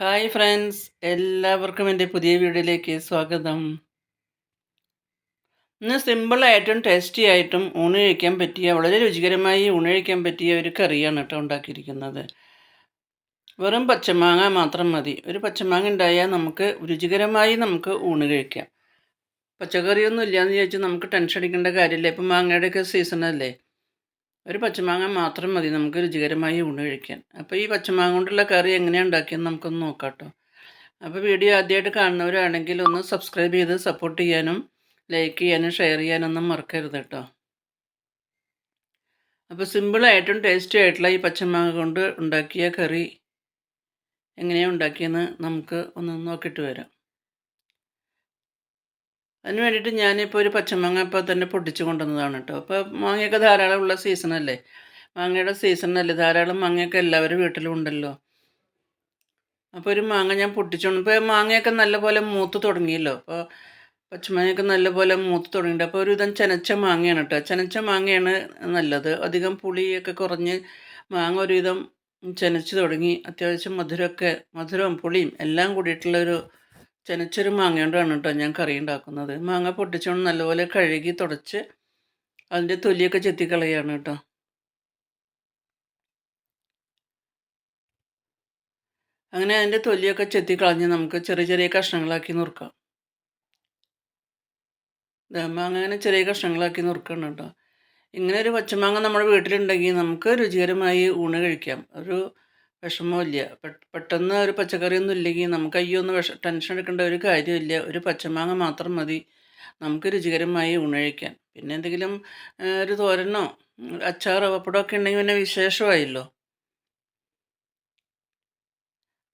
Hi friends എല്ലാവർക്കും എന്റെ പുതിയ വീഡിയോയിലേക്ക് സ്വാഗതം. ഇന്ന് സിമ്പിളായിട്ടും ടേസ്റ്റി ആയിട്ടും ഊണ് കഴിക്കാൻ പറ്റിയ വളരെ രുചികരമായി ഊണ് കഴിക്കാൻ പറ്റിയ ഒരു കറിയാണ് കേട്ടോ ഉണ്ടാക്കിയിരിക്കുന്നത്. വെറും പച്ചമാങ്ങ മാത്രം മതി. ഒരു പച്ചമാങ്ങ ഉണ്ടായാൽ നമുക്ക് രുചികരമായി നമുക്ക് ഊണ് കഴിക്കാം. പച്ചക്കറിയൊന്നും ഇല്ലയെന്ന് ചോദിച്ചാൽ നമുക്ക് ടെൻഷൻ അടിക്കേണ്ട കാര്യമില്ല. ഇപ്പം മാങ്ങയുടെയൊക്കെ സീസണല്ലേ ഒരു പച്ചമാങ്ങ മാത്രം മതി നമുക്ക് രുചികരമായി ഊണ് കഴിക്കാൻ. അപ്പോൾ ഈ പച്ചമാങ്ങ കൊണ്ടുള്ള കറി എങ്ങനെയാണ് ഉണ്ടാക്കിയെന്ന് നമുക്കൊന്ന് നോക്കാം കേട്ടോ അപ്പോൾ വീഡിയോ ആദ്യമായിട്ട് കാണുന്നവരാണെങ്കിൽ ഒന്ന് സബ്സ്ക്രൈബ് ചെയ്ത് സപ്പോർട്ട് ചെയ്യാനും ലൈക്ക് ചെയ്യാനും ഷെയർ ചെയ്യാനൊന്നും മറക്കരുത് കേട്ടോ അപ്പോൾ സിമ്പിളായിട്ടും ടേസ്റ്റി ആയിട്ടുള്ള ഈ പച്ചമാങ്ങ കൊണ്ട് ഉണ്ടാക്കിയ കറി എങ്ങനെയാണ് ഉണ്ടാക്കിയെന്ന് നമുക്ക് ഒന്ന് നോക്കിയിട്ട് വരാം. അതിന് വേണ്ടിയിട്ട് ഞാനിപ്പോൾ ഒരു പച്ചമാങ്ങ ഇപ്പോൾ തന്നെ പൊട്ടിച്ച് കൊണ്ടുവന്നതാണ് കേട്ടോ അപ്പോൾ മാങ്ങയൊക്കെ ധാരാളം ഉള്ള സീസണല്ലേ? മാങ്ങയുടെ സീസണല്ലേ? ധാരാളം മാങ്ങയൊക്കെ എല്ലാവരും വീട്ടിലും ഉണ്ടല്ലോ. അപ്പോൾ ഒരു മാങ്ങ ഞാൻ പൊട്ടിച്ചുകൊണ്ട് ഇപ്പോൾ മാങ്ങയൊക്കെ നല്ലപോലെ മൂത്ത് തുടങ്ങിയല്ലോ? അപ്പോൾ പച്ചമാങ്ങയൊക്കെ നല്ലപോലെ മൂത്ത് തുടങ്ങിയിട്ട് അപ്പോൾ ഒരുവിധം ചെനച്ച മാങ്ങയാണ് കേട്ടോ ചനച്ച മാങ്ങയാണ് നല്ലത്. അധികം പുളിയൊക്കെ കുറഞ്ഞ് മാങ്ങ ഒരുവിധം ചനച്ച് തുടങ്ങി അത്യാവശ്യം മധുരമൊക്കെ മധുരവും പുളിയും എല്ലാം കൂടിയിട്ടുള്ളൊരു ചെനച്ചൊരു മാങ്ങ കൊണ്ടാണ് കേട്ടോ ഞാൻ കറി ഉണ്ടാക്കുന്നത്. മാങ്ങ പൊട്ടിച്ചുകൊണ്ട് നല്ലപോലെ കഴുകി തുടച്ച് അതിന്റെ തൊലിയൊക്കെ ചെത്തിക്കളയാണ് കേട്ടോ. അങ്ങനെ അതിന്റെ തൊലിയൊക്കെ ചെത്തി ചെത്തിക്കളഞ്ഞ് നമുക്ക് ചെറിയ ചെറിയ കഷ്ണങ്ങളാക്കി നുറുക്കാം. മാങ്ങ അങ്ങനെ ചെറിയ കഷ്ണങ്ങളാക്കി നുറുക്കണം കേട്ടോ. ഇങ്ങനെ ഒരു പച്ചമാങ്ങ നമ്മുടെ വീട്ടിലുണ്ടെങ്കിൽ നമുക്ക് രുചികരമായി ഊണ് കഴിക്കാം. ഒരു വിഷമമില്ല. പെട്ടെന്ന് ഒരു പച്ചക്കറിയൊന്നും ഇല്ലെങ്കിൽ നമുക്ക് അയ്യോ ഒന്ന് വിഷ ടെൻഷൻ എടുക്കേണ്ട ഒരു കാര്യമില്ല. ഒരു പച്ചമാങ്ങ മാത്രം മതി. നമുക്ക് രുചികരമായി ഉണഴിക്കാൻ. പിന്നെ എന്തെങ്കിലും ഒരു തോരനോ അച്ചാറോ പപ്പടമൊക്കെ ഉണ്ടെങ്കിൽ പിന്നെ വിശേഷമായല്ലോ.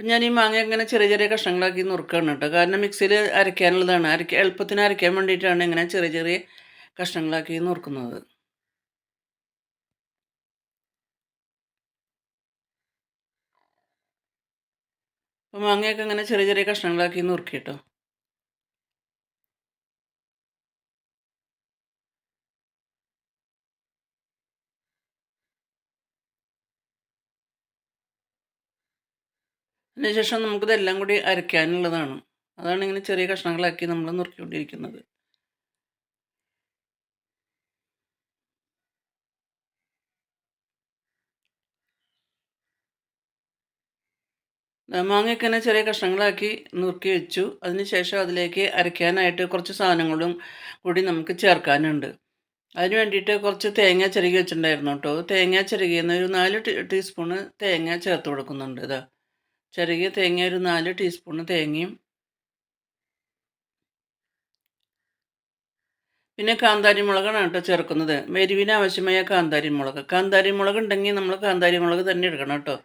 ഞാൻ ഈ മാങ്ങ ഇങ്ങനെ ചെറിയ ചെറിയ കഷ്ണങ്ങളാക്കി നുറുക്കുകയാണ് കേട്ടോ. കാരണം മിക്സിയിൽ അരയ്ക്കാനുള്ളതാണ്. അരയ്ക്ക എളുപ്പത്തിന് അരയ്ക്കാൻ വേണ്ടിയിട്ടാണ് ഇങ്ങനെ ചെറിയ ചെറിയ കഷ്ണങ്ങളാക്കി നുറുക്കുന്നത്. അപ്പോൾ മാങ്ങയൊക്കെ ഇങ്ങനെ ചെറിയ ചെറിയ കഷ്ണങ്ങളാക്കി നുറുക്കി കേട്ടോ അതിനുശേഷം നമുക്കിതെല്ലാം കൂടി അരയ്ക്കാനുള്ളതാണ്. അതാണ് ഇങ്ങനെ ചെറിയ കഷ്ണങ്ങളാക്കി നമ്മൾ നുറുക്കിക്കൊണ്ടിരിക്കുന്നത്. മാങ്ങയൊക്കെ തന്നെ ചെറിയ കഷ്ണങ്ങളാക്കി നുറുക്കി വെച്ചു. അതിനുശേഷം അതിലേക്ക് അരയ്ക്കാനായിട്ട് കുറച്ച് സാധനങ്ങളും കൂടി നമുക്ക് ചേർക്കാനുണ്ട്. അതിന് വേണ്ടിയിട്ട് കുറച്ച് തേങ്ങ ചിരകി വെച്ചിട്ടുണ്ടായിരുന്നു കേട്ടോ. തേങ്ങ ചിരകിയെന്ന് ഒരു നാല് ടീസ്പൂണ് തേങ്ങ ചേർത്ത് കൊടുക്കുന്നുണ്ട് ഇതാ. ചിരകിയ തേങ്ങ ഒരു നാല് ടീസ്പൂണ് തേങ്ങയും. പിന്നെ കാന്താരി മുളകാണ് കേട്ടോ ചേർക്കുന്നത്. മെരിവിന് ആവശ്യമായ കാന്താരി മുളക് കാന്താരി മുളക് ഉണ്ടെങ്കിൽ നമ്മൾ കാന്താരി മുളക് തന്നെ എടുക്കണം കേട്ടോ.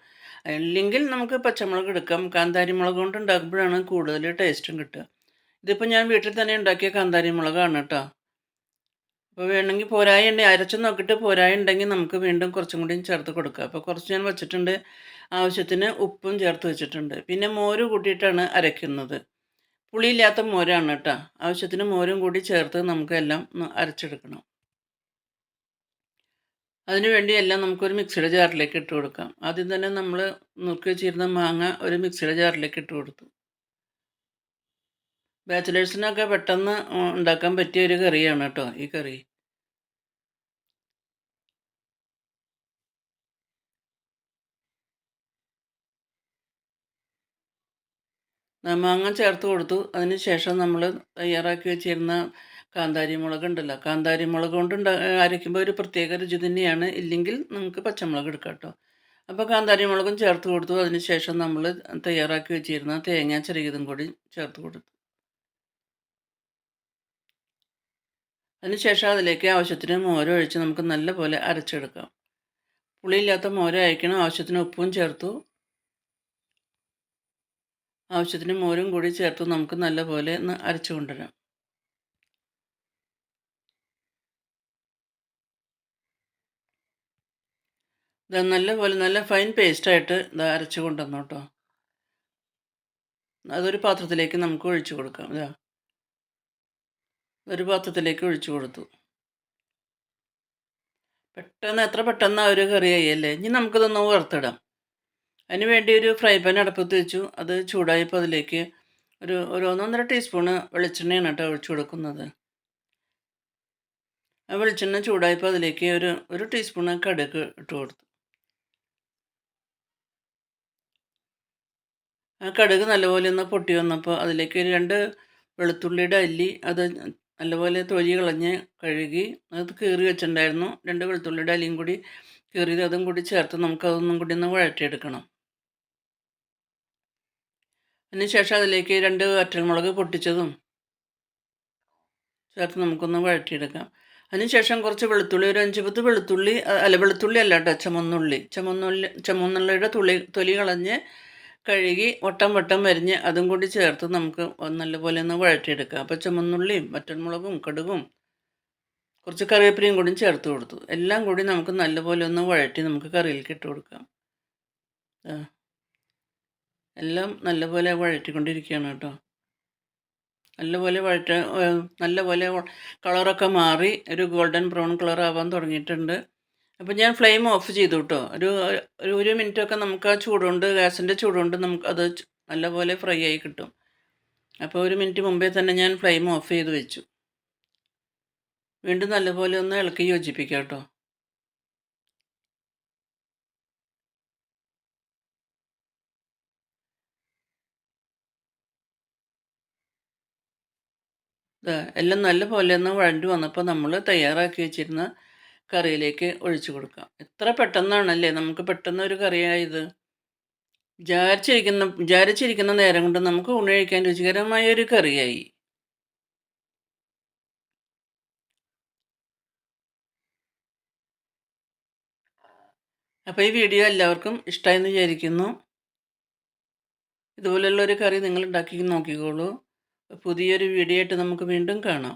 അല്ലെങ്കിൽ നമുക്ക് പച്ചമുളക് എടുക്കാം. കാന്താരി മുളക് കൊണ്ട് ഉണ്ടാക്കുമ്പോഴാണ് കൂടുതൽ ടേസ്റ്റും കിട്ടുക. ഇതിപ്പോൾ ഞാൻ വീട്ടിൽ തന്നെ ഉണ്ടാക്കിയ കാന്താരി മുളകാണ് കേട്ടോ അപ്പോൾ വേണമെങ്കിൽ പോരായ ഉണ്ടെങ്കിൽ അരച്ച് നോക്കിയിട്ട് പോരായ ഉണ്ടെങ്കിൽ നമുക്ക് വീണ്ടും കുറച്ചും കൂടി ചേർത്ത് കൊടുക്കുക അപ്പോൾ കുറച്ച് ഞാൻ വെച്ചിട്ടുണ്ട്. ആവശ്യത്തിന് ഉപ്പും ചേർത്ത് വെച്ചിട്ടുണ്ട്. പിന്നെ മോര് കൂട്ടിയിട്ടാണ് അരയ്ക്കുന്നത് പുളിയില്ലാത്ത മോരാണ് കേട്ടോ ആവശ്യത്തിന് മോരും കൂടി ചേർത്ത് നമുക്ക് എല്ലാം അരച്ചെടുക്കണം. അതിന് വേണ്ടി എല്ലാം നമുക്കൊരു മിക്സിയുടെ ജാറിലേക്ക് ഇട്ട് കൊടുക്കാം. ആദ്യം തന്നെ നമ്മൾ നുറുക്കി വെച്ചിരുന്ന മാങ്ങ ഒരു മിക്സിയുടെ ജാറിലേക്ക് ഇട്ട് കൊടുത്തു. ബാച്ചിലേഴ്സിനൊക്കെ പെട്ടെന്ന് ഉണ്ടാക്കാൻ പറ്റിയ ഒരു കറിയാണ് കേട്ടോ ഈ കറി. മാങ്ങ ചേർത്ത് കൊടുത്തു. അതിന് ശേഷം നമ്മൾ തയ്യാറാക്കി വെച്ചിരുന്ന കാന്താരി മുളക് ഉണ്ടല്ലോ. കാന്താരി മുളക് കൊണ്ട് അരയ്ക്കുമ്പോൾ ഒരു പ്രത്യേക രുചി തന്നെയാണ്. ഇല്ലെങ്കിൽ നമുക്ക് പച്ചമുളക് എടുക്കാം കേട്ടോ. അപ്പോൾ കാന്താരി മുളകും ചേർത്ത് കൊടുത്തു. അതിന് ശേഷം നമ്മൾ തയ്യാറാക്കി വെച്ചിരുന്ന തേങ്ങ ചെറിയതും കൂടി ചേർത്ത് കൊടുത്തു. അതിനുശേഷം അതിലേക്ക് ആവശ്യത്തിന് മോരം ഒഴിച്ച് നമുക്ക് നല്ലപോലെ അരച്ചെടുക്കാം. പുളിയില്ലാത്ത മോരം അയക്കണം ആവശ്യത്തിന് ഉപ്പും ചേർത്തു. ആവശ്യത്തിന് മോരും കൂടി ചേർത്ത് നമുക്ക് നല്ലപോലെ ഒന്ന് അരച്ചു കൊണ്ടുവരാം. ഇത് നല്ലപോലെ നല്ല ഫൈൻ പേസ്റ്റായിട്ട് ഇത് അരച്ച് കൊണ്ടുവന്നു കേട്ടോ അതൊരു പാത്രത്തിലേക്ക് നമുക്ക് ഒഴിച്ചു കൊടുക്കാം. ഇതാ ഒരു പാത്രത്തിലേക്ക് ഒഴിച്ചു കൊടുത്തു. പെട്ടെന്ന് എത്ര പെട്ടെന്ന് ആ ഒരു കറിയായി അല്ലേ ഇനി നമുക്കിതൊന്ന് വറുത്തിടാം. അതിന് വേണ്ടി ഒരു ഫ്രൈ പാൻ അടുപ്പത്ത് വെച്ചു. അത് ചൂടായപ്പോൾ അതിലേക്ക് ഒരു ഒരു ഒന്നൊന്നര ടീസ്പൂണ് വെളിച്ചെണ്ണയാണ് കേട്ടോ ഒഴിച്ചു കൊടുക്കുന്നത്. ആ വെളിച്ചെണ്ണ ചൂടായപ്പോൾ അതിലേക്ക് ഒരു ഒരു ടീസ്പൂണ് കടുക് ഇട്ട് കൊടുത്തു. ആ കടുക് നല്ലപോലെ ഒന്ന് പൊട്ടി വന്നപ്പോൾ അതിലേക്ക് ഒരു രണ്ട് വെളുത്തുള്ളിയുടെ അല്ലി അത് നല്ലപോലെ തൊലി കളഞ്ഞ് കഴുകി അത് കീറി വെച്ചിട്ടുണ്ടായിരുന്നു. രണ്ട് വെളുത്തുള്ളിയുടെ അല്ലിയും കൂടി കീറിയത് അതും കൂടി ചേർത്ത് നമുക്കതൊന്നും കൂടി ഒന്ന് വഴറ്റിയെടുക്കണം. അതിനുശേഷം അതിലേക്ക് രണ്ട് വറ്റൽമുളക് പൊട്ടിച്ചതും ചേർത്ത് നമുക്കൊന്ന് വഴറ്റിയെടുക്കാം. അതിനുശേഷം കുറച്ച് വെളുത്തുള്ളി ഒരു അഞ്ച് പത്ത് വെളുത്തുള്ളി അല്ല വെളുത്തുള്ളി അല്ല കേട്ടോ ചുമന്നുള്ളി. ചുമന്നുള്ളി ചുമന്നുള്ളിയുടെ തുള്ളി തൊലി കളഞ്ഞ് കഴുകി വട്ടം വട്ടം വരിഞ്ഞ് അതും കൂടി ചേർത്ത് നമുക്ക് നല്ലപോലെ ഒന്ന് വഴറ്റിയെടുക്കാം. അപ്പോൾ ചുമന്നുള്ളിയും വറ്റൻമുളകും കടുകും കുറച്ച് കറിവേപ്പിലയും കൂടി ചേർത്ത് കൊടുത്തു. എല്ലാം കൂടി നമുക്ക് നല്ലപോലെ ഒന്ന് വഴറ്റി നമുക്ക് കറിയിലേക്ക് ഇട്ട് കൊടുക്കാം. എല്ലാം നല്ലപോലെ വഴറ്റിക്കൊണ്ടിരിക്കുകയാണ് കേട്ടോ. നല്ലപോലെ വഴറ്റ നല്ലപോലെ കളറൊക്കെ മാറി ഒരു ഗോൾഡൻ ബ്രൗൺ കളർ ആവാൻ തുടങ്ങിയിട്ടുണ്ട്. അപ്പോൾ ഞാൻ ഫ്ലെയിം ഓഫ് ചെയ്തു കേട്ടോ ഒരു ഒരു മിനിറ്റൊക്കെ നമുക്ക് ആ ചൂടുകൊണ്ട് ഗ്യാസിന്റെ ചൂടുകൊണ്ട് നമുക്ക് അത് നല്ലപോലെ ഫ്രൈ ആയി കിട്ടും. അപ്പോൾ ഒരു മിനിറ്റ് മുമ്പേ തന്നെ ഞാൻ ഫ്ലെയിം ഓഫ് ചെയ്ത് വെച്ചു. വീണ്ടും നല്ലപോലെ ഒന്ന് ഇളക്കി യോജിപ്പിക്കാം കേട്ടോ. എല്ലാം നല്ലപോലെ ഒന്ന് വഴണ്ടി വന്നപ്പോൾ നമ്മൾ തയ്യാറാക്കി വെച്ചിരുന്ന കറിയിലേക്ക് ഒഴിച്ചു കൊടുക്കാം എത്ര പെട്ടെന്നാണല്ലേ നമുക്ക് പെട്ടെന്ന് ഒരു കറിയായത്. വിചാരിച്ചിരിക്കുന്ന വിചാരിച്ചിരിക്കുന്ന നേരം കൊണ്ട് നമുക്ക് ഊണ് കഴിക്കാൻ രുചികരമായ ഒരു കറിയായി. അപ്പോൾ ഈ വീഡിയോ എല്ലാവർക്കും ഇഷ്ടമായെന്ന് വിചാരിക്കുന്നു. ഇതുപോലെയുള്ള ഒരു കറി നിങ്ങൾ ഉണ്ടാക്കി നോക്കിക്കോളൂ. പുതിയൊരു വീഡിയോ ആയിട്ട് നമുക്ക് വീണ്ടും കാണാം.